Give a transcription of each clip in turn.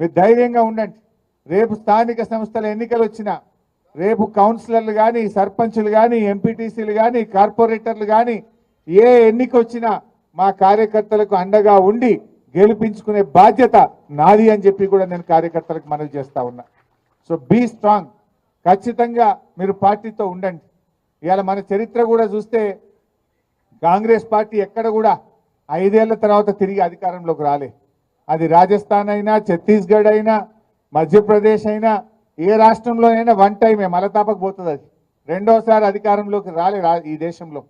మీరు ధైర్యంగా ఉండండి. రేపు స్థానిక సంస్థల ఎన్నికలు వచ్చినా రేపు కౌన్సిలర్లు కానీ సర్పంచులు కానీ ఎంపీటీసీలు కానీ కార్పొరేటర్లు కానీ ఏ ఎన్నిక వచ్చినా మా కార్యకర్తలకు అండగా ఉండి గెలిపించుకునే బాధ్యత నాది అని చెప్పి కూడా నేను కార్యకర్తలకు మనవి చేస్తా ఉన్నా. So be strong. ఖచ్చితంగా మీరు పార్టీతో ఉండండి. ఇవాళ మన చరిత్ర కూడా చూస్తే కాంగ్రెస్ పార్టీ ఎక్కడ కూడా ఐదేళ్ళ తర్వాత తిరిగి అధికారంలోకి రాలే. అది రాజస్థాన్ అయినా ఛత్తీస్గఢ్ అయినా మధ్యప్రదేశ్ అయినా ఏ రాష్ట్రంలో అయినా వన్ టైమే మలతాపకపోతుంది అది. రెండోసారి అధికారంలోకి రాలే ఈ దేశంలో.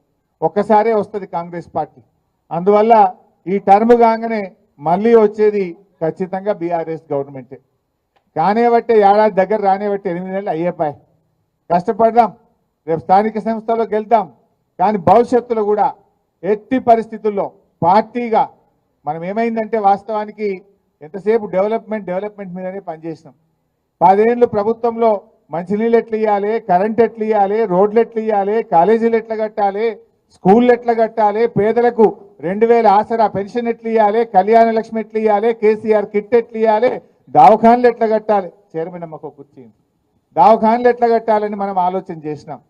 ఒక్కసారే వస్తుంది కాంగ్రెస్ పార్టీ. అందువల్ల ఈ టర్మ్ కాగానే మళ్ళీ వచ్చేది ఖచ్చితంగా బీఆర్ఎస్ గవర్నమెంటే. కానేబట్టే ఏడాది దగ్గర రానేబట్టే ఎనిమిది నెలలు అయ్యేపాయి. కష్టపడదాం రేపు స్థానిక సంస్థలోకి వెళ్తాం కానీ భవిష్యత్తులో కూడా ఎట్టి పరిస్థితుల్లో పార్టీగా మనం ఏమైందంటే వాస్తవానికి ఎంతసేపు డెవలప్మెంట్ డెవలప్మెంట్ మీదనే పనిచేసినాం. పదేళ్ళు ప్రభుత్వంలో మంచినీళ్ళు ఎట్లా ఇవ్వాలి కరెంట్ ఎట్లా ఇవ్వాలి రోడ్లు ఎట్లా ఇవ్వాలి కాలేజీలు ఎట్లా కట్టాలి స్కూళ్ళు ఎట్లా కట్టాలి పేదలకు రెండు వేల ఆసరా పెన్షన్ ఎట్లా ఇవ్వాలి కళ్యాణ లక్ష్మి ఎట్లా ఇవ్వాలి కేసీఆర్ కిట్ ఎట్లా ఇవ్వాలి దావఖాన్లు ఎట్లా కట్టాలి. చైర్మన్ అమ్మకు కుర్చీ దావఖాన్లు ఎట్లా కట్టాలని మనం ఆలోచన చేసినాం.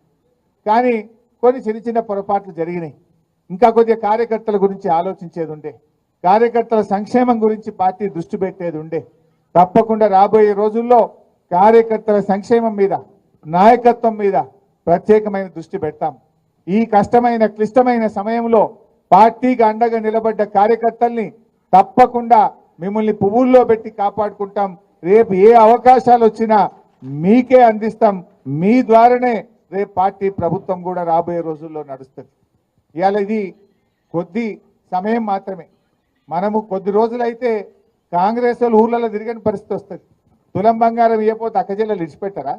కానీ కొన్ని చిన్న చిన్న పొరపాట్లు జరిగినాయి. ఇంకా కొద్దిగా కార్యకర్తల గురించి ఆలోచించేది ఉండే. కార్యకర్తల సంక్షేమం గురించి పార్టీ దృష్టి పెట్టేది ఉండే. తప్పకుండా రాబోయే రోజుల్లో కార్యకర్తల సంక్షేమం మీద నాయకత్వం మీద ప్రత్యేకమైన దృష్టి పెడతాం. ఈ కష్టమైన క్లిష్టమైన సమయంలో పార్టీకి అండగా నిలబడ్డ కార్యకర్తల్ని తప్పకుండా మిమ్మల్ని పువ్వుల్లో పెట్టి కాపాడుకుంటాం. రేపు ఏ అవకాశాలు వచ్చినా మీకే అందిస్తాం. మీ ద్వారానే రేపు పార్టీ ప్రభుత్వం కూడా రాబోయే రోజుల్లో నడుస్తుంది. ఇవాళ ఇది కొద్ది సమయం మాత్రమే. మనము కొద్ది రోజులైతే కాంగ్రెస్ వాళ్ళు ఊర్లలో తిరిగిన పరిస్థితి వస్తుంది. తులం బంగారం ఇవ్వకపోతే అక్కజెల్లలు ఇచ్చిపెట్టారా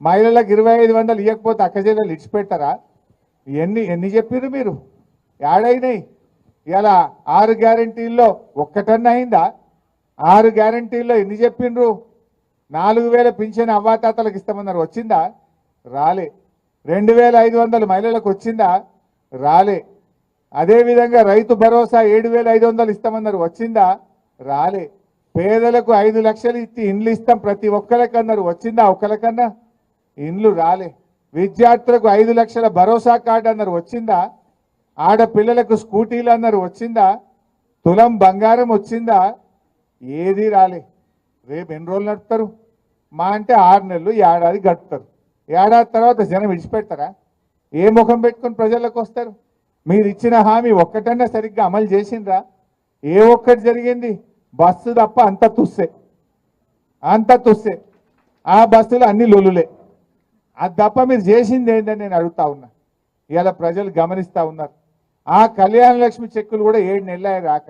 మహిళలకు ఇరవై ఐదు వందలు ఇవ్వకపోతే అక్కజెల్లలు ఇచ్చిపెట్టారా ఎన్ని ఎన్ని చెప్పారు మీరు? ఏడైనాయి ఇలా ఆరు గ్యారంటీల్లో ఒక్కటన్నా అయిందా? ఆరు గ్యారంటీల్లో ఎన్ని చెప్పిండ్రు నాలుగు వేల పింఛన్ అవ్వాతాతలకు ఇస్తామన్నారు. వచ్చిందా? రాలే. రెండు వేల ఐదు వందలు మహిళలకు వచ్చిందా? రాలే. అదేవిధంగా రైతు భరోసా ఏడు వేల ఐదు వందలు ఇస్తామన్నారు. వచ్చిందా? రాలే. పేదలకు ఐదు లక్షలు ఇచ్చి ఇండ్లు ఇస్తాం ప్రతి ఒక్కరికి అన్నారు వచ్చిందా? ఒక్కరికన్నా? ఇండ్లు రాలే. విద్యార్థులకు ఐదు లక్షల భరోసా కార్డు అన్నారు. వచ్చిందా? ఆడపిల్లలకు స్కూటీలు అన్నారు. వచ్చిందా? తులం బంగారం వచ్చిందా? ఏది రాలే. రేపు ఎన్ని రోజులు నడుపుతారు? మా అంటే ఆరు నెలలు ఏడాది గడుపుతారు. ఏడాది తర్వాత జనం విడిచిపెడతారా? ఏ ముఖం పెట్టుకుని ప్రజలకు వస్తారు? మీరు ఇచ్చిన హామీ ఒక్కటన్నా సరిగ్గా అమలు చేసిండ్రా? ఏ ఒక్కటి జరిగింది? బస్సు తప్ప అంత తుస్సే. అంత తుస్సే. ఆ బస్సులు అన్ని లొలులే అది తప్ప మీరు చేసింది ఏంటని నేను అడుగుతా ఉన్నా. ఇలా ప్రజలు గమనిస్తూ ఉన్నారు. ఆ కళ్యాణ లక్ష్మి చెక్కులు కూడా ఏడు నెలలే రాక.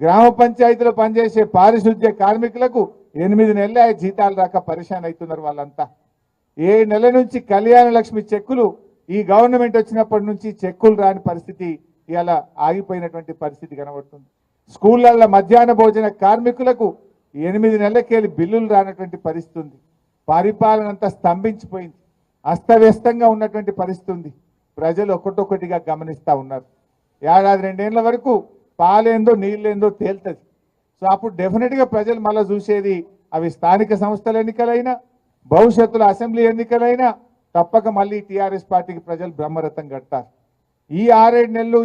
గ్రామ పంచాయతీలో పనిచేసే పారిశుద్ధ్య కార్మికులకు ఎనిమిది నెలలే జీతాలు రాక పరిశాన్ అవుతున్నారు వాళ్ళంతా. ఏడు నెలల నుంచి కళ్యాణ లక్ష్మి చెక్కులు ఈ గవర్నమెంట్ వచ్చినప్పటి నుంచి చెక్కులు రాని పరిస్థితి ఇలా ఆగిపోయినటువంటి పరిస్థితి కనబడుతుంది. స్కూళ్ళల్లో మధ్యాహ్న భోజన కార్మికులకు ఎనిమిది నెలలకెళ్ళి బిల్లులు రానటువంటి పరిస్థితి ఉంది. పరిపాలన అంతా స్తంభించిపోయింది. అస్తవ్యస్తంగా ఉన్నటువంటి పరిస్థితి ఉంది. ప్రజలు ఒకటొకటిగా గమనిస్తూ ఉన్నారు. ఏడాది రెండేళ్ళ వరకు పాలేందో నీళ్ళేందో తేలుతుంది. సో అప్పుడు డెఫినెట్గా ప్రజలు మళ్ళీ చూసేది అవి స్థానిక సంస్థల ఎన్నికలైనా భవిష్యత్తులో అసెంబ్లీ ఎన్నికలైనా తప్పక మళ్ళీ టీఆర్ఎస్ పార్టీకి ప్రజలు బ్రహ్మరథం కట్టారు ఈ ఆరేడు నెలలు